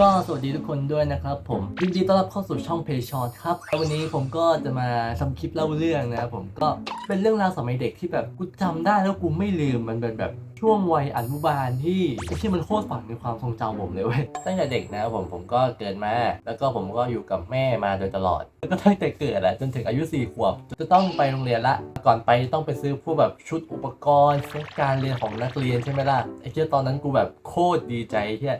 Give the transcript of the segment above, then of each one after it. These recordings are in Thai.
ก็สวัสดีทุกคนด้วยนะครับ ผมยินดีต้อนรับเข้าสู่ช่องเพย์ชอตครับแล้ววันนี้ผมก็จะมาทำคลิปเล่าเรื่องนะครับผมก็เป็นเรื่องราวสมัยเด็กที่แบบกูจำได้แล้วกูไม่ลืมมันเป็นแบบช่วงวัยอนุบาลที่ที่มันโคตรฝังในความทรงจำผมเลยเว้ยตั้งแต่เด็กนะครับผมผมก็เกิดมา แล้วก็ผมก็อยู่กับแม่มาโดยตลอด แล้วก็ตั้งแต่เกิดแหละจนถึงอายุ 4 ขวบ จะต้องไปโรงเรียนละ ก่อนไปต้องไปซื้อพวกแบบชุดอุปกรณ์การเรียนของนักเรียนใช่ไหมล่ะไอ้เจ้าตอนนั้นกูแบบโคตรดีใจที่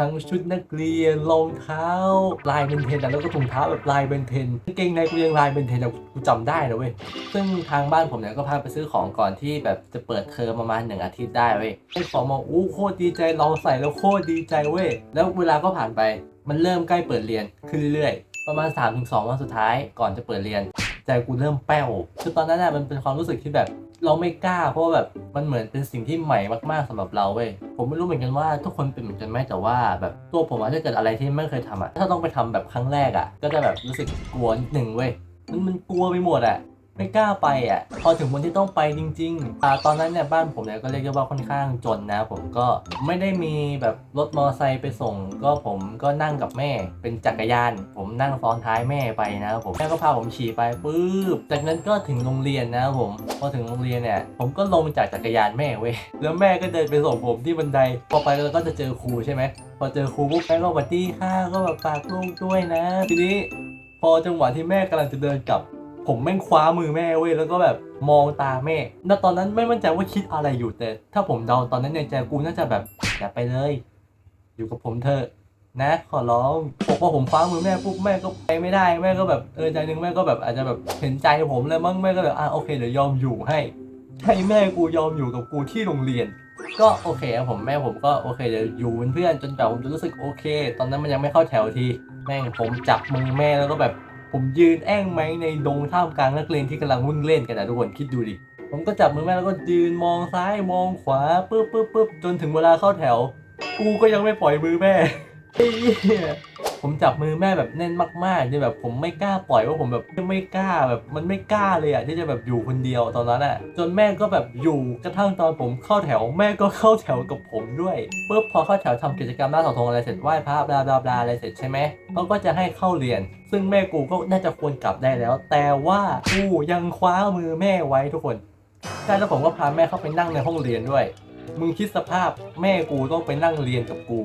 ทั้งชุดนักเรียนรองเท้าลายเบนเทนแล้วก็ถุงเท้าแบบลายเบนเทนกางเกงในกูยังลายเบนเทนอะกูจำได้นะเว้ยซึ่งทางบ้านผมเนี่ยก็พาไปซื้อของก่อนที่แบบจะเปิดเทอมประมาณหนึ่งอาทิตย์ได้เว้ยได้ของมาอู้โคตรดีใจลองใส่แล้วโคตรดีใจเว้ยแล้วเวลาก็ผ่านไปมันเริ่มใกล้เปิดเรียนขึ้นเรื่อยๆประมาณ 3-2 วันสุดท้ายก่อนจะเปิดเรียน ใจกูเริ่มแป้วคือตอนนั้นน่ะมันเป็นความรู้สึกที่แบบ เราไม่กล้า เพราะว่าแบบมันเหมือนเป็นสิ่งที่ใหม่มากๆสำหรับเราเว้ยผมไม่รู้เหมือนกันว่าทุกคนเป็นเหมือนกันไหมแต่ว่าแบบตัวผมอาจจะเกิดอะไรที่ไม่เคยทำอะถ้าต้องไปทำแบบครั้งแรกอะก็จะแบบรู้สึกกลัวนิดนึงเว้ยมันมันกลัวไปหมดอะ ไม่กล้าไปอะ พอถึงวันที่ต้องไปจริงๆอ่าตอนนั้นเนี่ยบ้านผมเนี่ยก็เรียกได้ว่าค่อนข้างจนนะ ผมก็ไม่ได้มีแบบรถมอเตอร์ไซค์ไปส่ง ก็ผมก็นั่งกับแม่ เป็นจักรยาน ผมนั่งซ้อนท้ายแม่ไปนะผมแม่ก็พาผมขี่ไปปุ๊บจากนั้นก็ถึงโรงเรียนนะผมพอถึงโรงเรียนเนี่ยผมก็ลงจากจักรยานแม่เว้ยแล้วแม่ก็เดินไปส่งผมที่บันไดพอไปแล้วก็จะเจอครูใช่ไหมพอเจอครูปุ๊บแม่ก็สวัสดีค่ะก็แบบฝากลูกด้วยนะ ทีนี้พอจังหวะที่แม่กำลังจะเดินกลับ ผมแม่งคว้ามือแม่เว้ยแล้วก็แบบมองตาแม่ณตอนนั้นไม่มั่นใจว่าคิดอะไรอยู่แต่ ถ้าผมเดาตอนนั้นในใจกูน่าจะแบบอย่าไปเลย อยู่กับผมเถอะนะขอร้องพอผมคว้ามือแม่ปุ๊บแม่ก็ไปไม่ได้แม่ก็แบบเออใจนึงแม่ก็แบบอาจจะแบบเห็นใจผมเลยมั้งแม่ก็เลยอะโอเคเดี๋ยวยอมอยู่ให้ให้แม่กูยอมอยู่กับกูที่โรงเรียน ก็โอเคครับผมแม่ผมก็โอเคเดี๋ยวอยู่เป็นเพื่อนจนแบบผมจะรู้สึกโอเค ตอนนั้นมันยังไม่เข้าแถวทีแม่งผมจับมือแม่แล้วก็แบบ ผมยืนแอ้งไหมในดงท่ามกลางนักเรียนที่กำลังวิ่งเล่นกันนะทุกคนคิดดูดิ ผมก็จับมือแม่แล้วก็ยืนมองซ้ายมองขวาปึ๊บปึ๊บปึ๊บจนถึงเวลาเข้าแถว กูก็ยังไม่ปล่อยมือแม่เหี้ย ผมจับมือแม่แบบแน่นมากๆจนแบบผมไม่กล้าปล่อยว่าผมแบบไม่กล้าแบบมันไม่กล้าเลยอะที่จะแบบอยู่คนเดียวตอนนั้นอะจนแม่ก็แบบอยู่กระทั่งตอนผมเข้าแถวแม่ก็เข้าแถวกับผมด้วยปุ๊บพอเข้าแถวทำกิจกรรมหน้าเสาธงอะไรเสร็จไหว้พระบลาบลาบลาอะไรเสร็จใช่ไหมเขาก็จะให้เข้าเรียน ซึ่งแม่กูก็น่าจะควรกลับได้แล้ว แต่ว่ากูยังคว้ามือแม่ไว้ทุกคนใช่แล้วผมก็พาแม่เข้าไปนั่งในห้องเรียนด้วย มึงคิดสภาพแม่กูต้องไปนั่งเรียนกับกู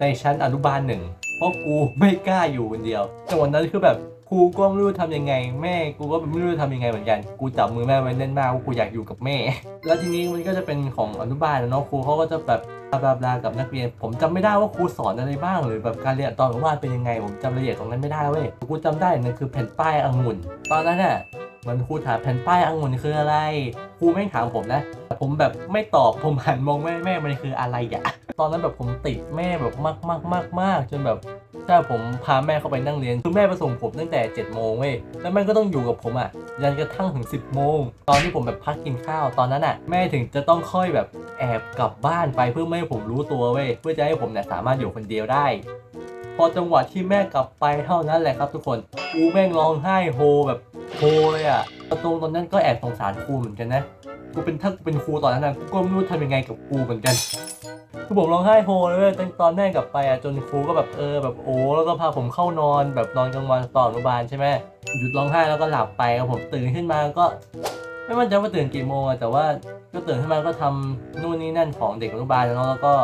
ในชั้นอนุบาลหนึ่ง ราะกูไม่กล้าอยู่คนเดียวแต่วันนั้นคือแบบครูก็ไม่รู้ทำยังไง แม่กูก็ไม่รู้ทำยังไงเหมือนกัน กูจับมือแม่ไว้แน่นมากว่ากูอยากอยู่กับแม่ แล้วทีนี้มันก็จะเป็นของอนุบาลนะเนาะครูเขาก็จะแบบบลาบลากับนักเรียน ผมจำไม่ได้ว่าครูสอนอะไรบ้างหรือแบบการเรียนตอนอนุบาลเป็นยังไง ผมจำรายละเอียดตรงนั้นไม่ได้เว้ยกูจำได้นั่นคือแผ่นป้ายองุ่น ตอนนั้นน่ะ มันครูถามแผ่นป้ายองุ่นคืออะไรครูไม่ถามผมนะแต่ผมแบบไม่ตอบผมหันมองแม่แม่มันคืออะไรอะตอนนั้นแบบผมติดแม่แบบมากมากมากมากจนแบบถ้าผมพาแม่เข้าไปนั่งเรียนคือแม่ไปส่งผมตั้งแต่7จ็ดโมงเว้ยแล้วแม่ก็ต้องอยู่กับผมอะยันกระทั่งถึง 10บโมงตอนที่ผมแบบพักกินข้าวตอนนั้นอะแม่ถึงจะต้องค่อยแบบแอบกลับบ้านไปเพื่อไม่ให้ผมรู้ตัวเว้ยเพื่อจะให้ผมเนี่ยสามารถอยู่คนเดียวได้ พอจังหวะที่แม่กลับไปเท่านั้นแหละครับทุกคนกูแม่งร้องไห้โฮแบบโฮเลยอะตรงตอนนั้นก็แอบสงสารครูเหมือนกันนะกูเป็นถ้ากูเป็นครูตอนนั้นนะกูก็ไม่รู้ทำยังไงกับครูเหมือนกันคือผมร้องไห้โฮเลยเว้ยตั้งตอนแม่กลับไปอะจนครูก็แบบเออแบบโอ้แล้วก็พาผมเข้านอนแบบนอนกลางวันตอนอนุบาลใช่ไหมหยุดร้องไห้แล้วก็หลับไปครับผมตื่นขึ้นมาก็ ไม่มั่นใจว่าตื่นกี่โมงอะแต่ว่าก็ตื่นขึ้นมาก็ทำนู่นนี่นั่นของเด็กอนุบาลแล้วแล้วก็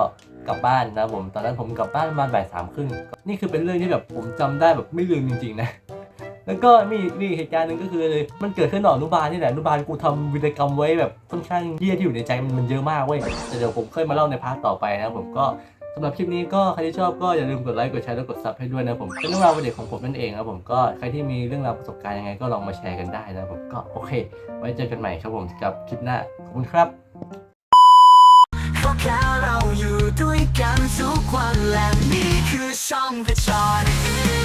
กลับบ้านนะผมตอนนั้นผมกลับบ้านประมาณบ่ายสามครึ่งนี่คือเป็นเรื่องที่แบบผมจำได้แบบไม่ลืมจริงๆนะแล้วก็มีมีเหตุการณ์หนึ่งก็คือเลยมันเกิดขึ้นตอนอนุบาลนี่แหละนุบาลกูทำวิรกรรมไว้แบบค่อนข้างเยี่ยที่อยู่ในใจมันเยอะมากเว้ยแต่เดี๋ยวผมค่อยมาเล่าในพาร์ทต่อไปนะผมก็สำหรับคลิปนี้ก็ใครที่ชอบก็อย่าลืมกดไลค์กดแชร์และกดซับให้ด้วยนะผมเป็นเรื่องราววัยเด็กของผมนั่นเองครับผมก็ใครที่มีเรื่องราวประสบการณ์ยังไงก็ลองมาแชร์กันได้นะผมก็โอเค ไว้เจอกันใหม่ครับผมกับคลิปหน้าขอบคุณครับ เพราะแค่เราอยู่ด้วยกันทุกวันและนี่คือช่องเพจร